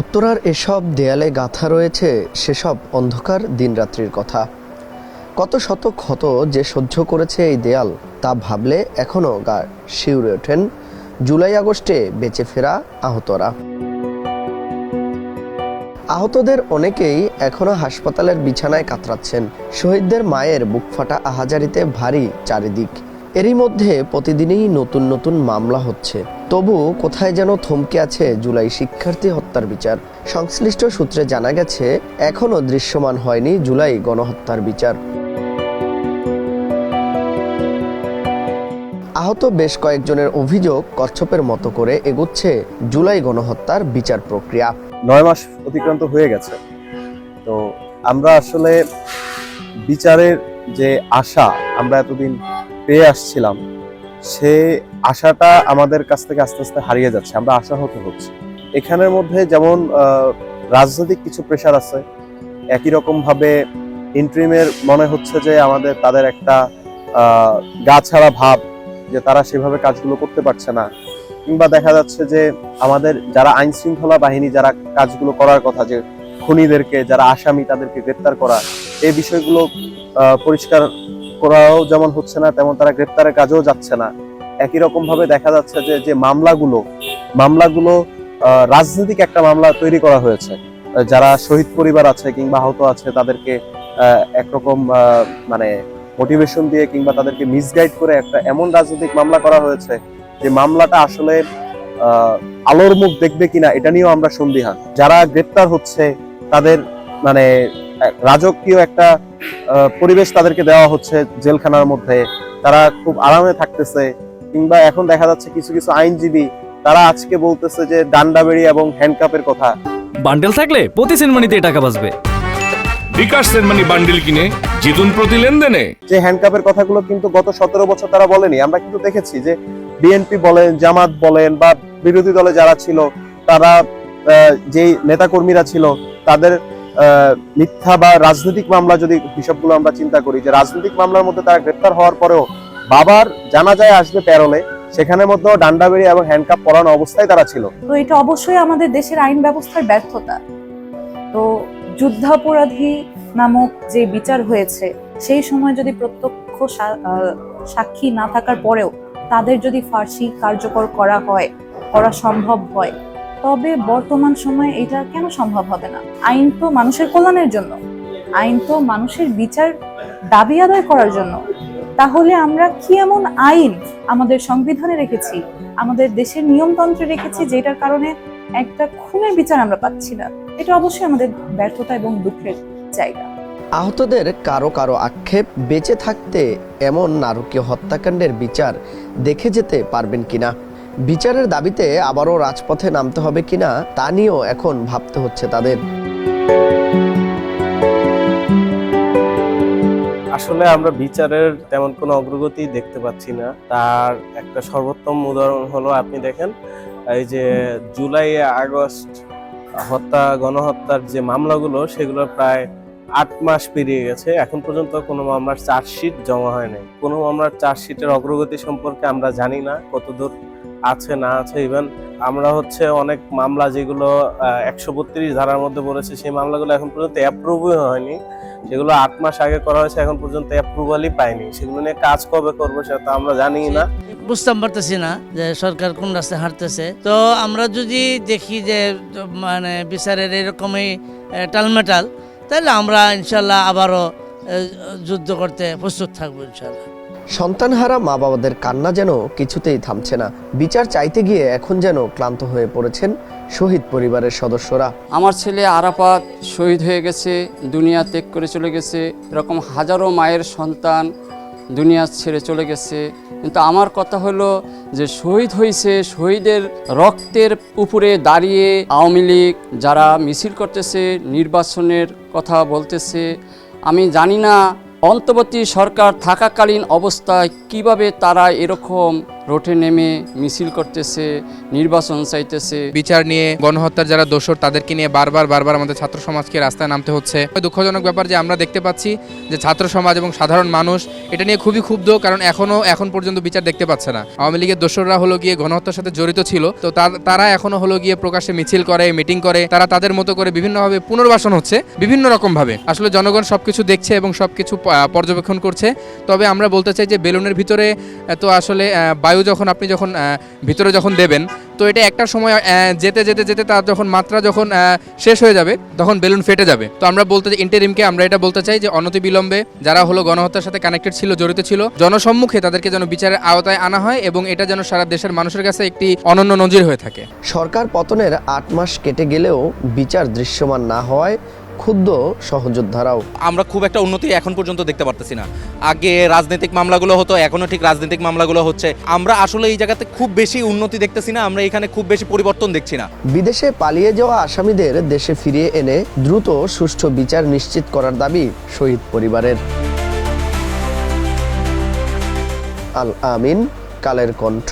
উত্তরার এসব দেয়ালে গাঁথা রয়েছে সেসব অন্ধকার দিনরাত্রির কথা। কত শত ক্ষত যে সহ্য করেছে এই দেয়াল, তা ভাবলে এখনও গা শিউরে ওঠেন জুলাই আগস্টে বেঁচে ফেরা আহতরা। আহতদের অনেকেই এখনও হাসপাতালের বিছানায় কাতরাচ্ছেন। শহীদদের মায়ের বুক ফাটা আহাজারিতে ভারী চারিদিক। এরই মধ্যে প্রতিদিনই নতুন নতুন মামলা হচ্ছে। তবু কোথায় যেন থমকে আছে জুলাই শিক্ষার্থী হত্যার বিচার। সংশ্লিষ্ট সূত্রে জানা গেছে, এখনও দৃশ্যমান হয়নি জুলাই গণহত্যার বিচার। আহত বেশ কয়েকজনের অভিযোগ কচ্ছপের মতো করে এগুচ্ছে জুলাই গণহত্যার বিচার প্রক্রিয়া। নয় মাস অতিক্রান্ত হয়ে গেছে। তো আমরা আসলে বিচারের যে আশা, আমরা এতদিন পেয়ে আসছিলাম, সে আশাটা আমাদের কাছ থেকে আস্তে আস্তে হারিয়ে যাচ্ছে, আমরা আশাহত হচ্ছি। এখানের মধ্যে যেমন রাজনৈতিক কিছু প্রেশার আছে, একই রকম ভাবে ইন্ট্রিমের মনে হচ্ছে যে আমাদের, তাদের একটা গা ছাড়া ভাব যে তারা সেভাবে কাজগুলো করতে পারছে না। কিংবা দেখা যাচ্ছে যে আমাদের যারা আইন শৃঙ্খলা বাহিনী, যারা কাজগুলো করার কথা যে খুনিদেরকে, যারা আসামি তাদেরকে গ্রেপ্তার করা, এই বিষয়গুলো পরিষ্কার করাও যেমন হচ্ছে না, তেমন তারা গ্রেপ্তারের কাজেও যাচ্ছে না। একই রকম ভাবে দেখা যাচ্ছে যে যে মামলাগুলো মামলাগুলো রাজনৈতিক একটা মামলা তৈরি করা হয়েছে। যারা শহীদ পরিবার আছে কিংবা আহত আছে, তাদেরকে একরকম মানে মোটিভেশন দিয়ে কিংবা তাদেরকে মিসগাইড করে একটা এমন রাজনৈতিক মামলা করা হয়েছে যে মামলাটা আসলে আলোর মুখ দেখবে কিনা, এটা নিয়েও আমরা সন্দিহান। যারা গ্রেপ্তার হচ্ছে, তাদের মানে রাজকীয় একটা আহ, পরিবেশ তাদেরকে দেওয়া হচ্ছে জেলখানার মধ্যে। তারা খুব আরামে থাকতেছে কিংবা এখন দেখা যাচ্ছে কিছু কিছু আইনজীবী তারা আজকে বলতেছে যে ডান্ডাবেড়ি এবং হ্যান্ডকাপের কথা। বান্ডেল থাকলে প্রতি সেনমানিতে টাকা বাঁচবে। বিকাশ সেনমানি বান্ডিল কিনে জিতুন প্রতি লেনদেনে। যে হ্যান্ডকাপের কথাগুলো কিন্তু গত সতেরো বছর তারা বলেনি আমরা কিন্তু দেখেছি যে বিএনপি বলেন জামাত বলেন বা বিরোধী দলে যারা ছিল তারা আহ, যেই নেতাকর্মীরা ছিল তাদের মিথ্যা বা রাজনৈতিক মামলা যদি হিসাবগুলো আমরা চিন্তা করি, যে রাজনৈতিক মামলার মধ্যে তারা গ্রেপ্তার হওয়ার পরেও বাবার জানা যায় আসবে প্যারোলে, সেখানের মধ্যেও ডান্ডাবেড়ি এবং হ্যান্ডকাপ পরানো অবস্থায় তারা ছিল। তো এটা অবশ্যই আমাদের দেশের আইন ব্যবস্থার ব্যর্থতা। তো যুদ্ধাপরাধী নামক যে বিচার হয়েছে, সেই সময় যদি প্রত্যক্ষ সাক্ষী না থাকার পরেও তাদের যদি ফার্সি কার্যকর করা হয়, করা সম্ভব হয় তবে বর্তমান সময়ে এটা কেন সম্ভব হবে না? আইন তো মানুষের কল্যাণের জন্য। আইন তো মানুষের বিচার দাবি আদায় করার জন্য। তাহলে আমরা কি এমন আইন আমাদের সংবিধানে রেখেছি, আমাদের দেশের নিয়মতন্ত্রে রেখেছি যেটার কারণে একটা খুনের বিচার আমরা পাচ্ছি না? এটা অবশ্যই আমাদের ব্যর্থতা এবং দুঃখের জায়গা। আহতদের কারও কারও আক্ষেপ, বেঁচে থাকতে এমন নারকীয় হত্যাকাণ্ডের বিচার দেখে যেতে পারবেন কিনা? বিচারের দাবিতে আবারও রাজপথে নামতে হবে কিনা তা নিয়েও এখন ভাবতে হচ্ছে তাদের। আসলে আমরা বিচারের তেমন কোনো অগ্রগতি দেখতে পাচ্ছি না। তার একটা সর্বোত্তম উদাহরণ হলো আপনি দেখেন, এই যে জুলাই, আগস্ট হত্যা, গণহত্যার যে মামলাগুলো, সেগুলো প্রায় আট মাস পেরিয়ে গেছে। এখন পর্যন্ত কোনো মামলার চার্জশিট জমা হয় নাই। কোনো মামলার চার্জশিটের অগ্রগতি সম্পর্কে আমরা জানি না, কতদূর আছে, না আছে ইভেন আমরা হচ্ছে অনেক মামলা যেগুলো একশো বত্রিশ ধারার মধ্যে পড়েছে, সেই মামলাগুলো এখন পর্যন্ত অ্যাপ্রুভই হয়নি। সেগুলো আট মাস আগে করা হয়েছে, এখন পর্যন্ত অ্যাপ্রুভালই পাইনি। সেগুলো নিয়ে কাজ কবে করব সেটা আমরা জানি না। বুঝতাম, পারতেছি না যে সরকার কোন রাস্তায় হাঁটতেছে। তো আমরা যদি দেখি যে মানে বিচারের এরকমই টালমেটাল, তাহলে আমরা ইনশাল্লাহ আবারও যুদ্ধ করতে প্রস্তুত থাকব ইনশাল্লাহ। সন্তানহারা মা বাবাদের কান্না যেন কিছুতেই থামছে না। বিচার চাইতে গিয়ে এখন যেন ক্লান্ত হয়ে পড়েছেন শহীদ পরিবারের সদস্যরা। আমার ছেলে আরাফাত শহীদ হয়ে গেছে, দুনিয়া ত্যাগ করে চলে গেছে। এরকম হাজারো মায়ের সন্তান দুনিয়া ছেড়ে চলে গেছে। কিন্তু আমার কথা হলো যে শহীদ হয়েছে, শহীদের রক্তের উপরে দাঁড়িয়ে আওয়ামী লীগ যারা মিছিল করতেছে, নির্বাচনের কথা বলতেছে, আমি জানি না অন্তর্বর্তী সরকার থাকাকালীন অবস্থায় কীভাবে তারা এরকম রোটে নেমে মিছিল করতেছে, নির্বাচন চাইতেছে। বিচার নিয়ে গণহত্যার যারা দোষর, তাদেরকে নিয়ে বারবার বারবার আমাদের ছাত্র সমাজকে রাস্তায় নামতে হচ্ছে। দুঃখজনক ব্যাপার যে আমরা দেখতে পাচ্ছি যে ছাত্র সমাজ এবং সাধারণ মানুষ এটা নিয়ে খুবই ক্ষুব্ধ, কারণ এখনও এখন পর্যন্ত বিচার দেখতে পাচ্ছে না। আওয়ামী লীগের দোসররা হলো গিয়ে গণহত্যার সাথে জড়িত ছিল, তো তারা এখনও হলো গিয়ে প্রকাশ্যে মিছিল করে, মিটিং করে, তারা তাদের মতো করে বিভিন্নভাবে পুনর্বাসন হচ্ছে, বিভিন্ন রকমভাবে। আসলে জনগণ সবকিছু দেখছে এবং সবকিছু প- পর্যবেক্ষণ করছে, তবে আমরা বলতে চাই যে বেলুনের ভিতরে তো আসলে বায়ু যখন আপনি যখন ভিতরে যখন দেবেন, তো এটা একটা সময় যেতে যেতে যেতে তার যখন মাত্রা যখন শেষ হয়ে যাবে, তখন বেলুন ফেটে যাবে। তো আমরা বলতে চাই ইন্টারিমকে আমরা এটা বলতে চাই যে, অনতি বিলম্বে যারা হলো গণহত্যার সাথে কানেক্টেড ছিল, জড়িত ছিল, জনসম্মুখে তাদেরকে যেন বিচারের আওতায় আনা হয় এবং এটা যেন সারা দেশের মানুষের কাছে একটি অনন্য নজির হয়ে থাকে। সরকার পতনের আট মাস কেটে গেলেও বিচার দৃশ্যমান না হওয়ায় ক্ষুব্ধ সহযোদ্ধারাও। আমরা খুব একটা উন্নতি এখন পর্যন্ত দেখতে পারতেছি না। আগে রাজনৈতিক মামলাগুলো হতো এখনও ঠিক রাজনৈতিক মামলাগুলো হচ্ছে। আমরা আসলে এই জায়গাতে খুব বেশি উন্নতি দেখতেছি না আমরা এখানে খুব বেশি পরিবর্তন দেখছি না। বিদেশে পালিয়ে যাওয়া আসামিদের দেশে ফিরিয়ে এনে দ্রুত সুষ্ঠু বিচার নিশ্চিত করার দাবি শহীদ পরিবারের। আল আমিন কালের কণ্ঠ।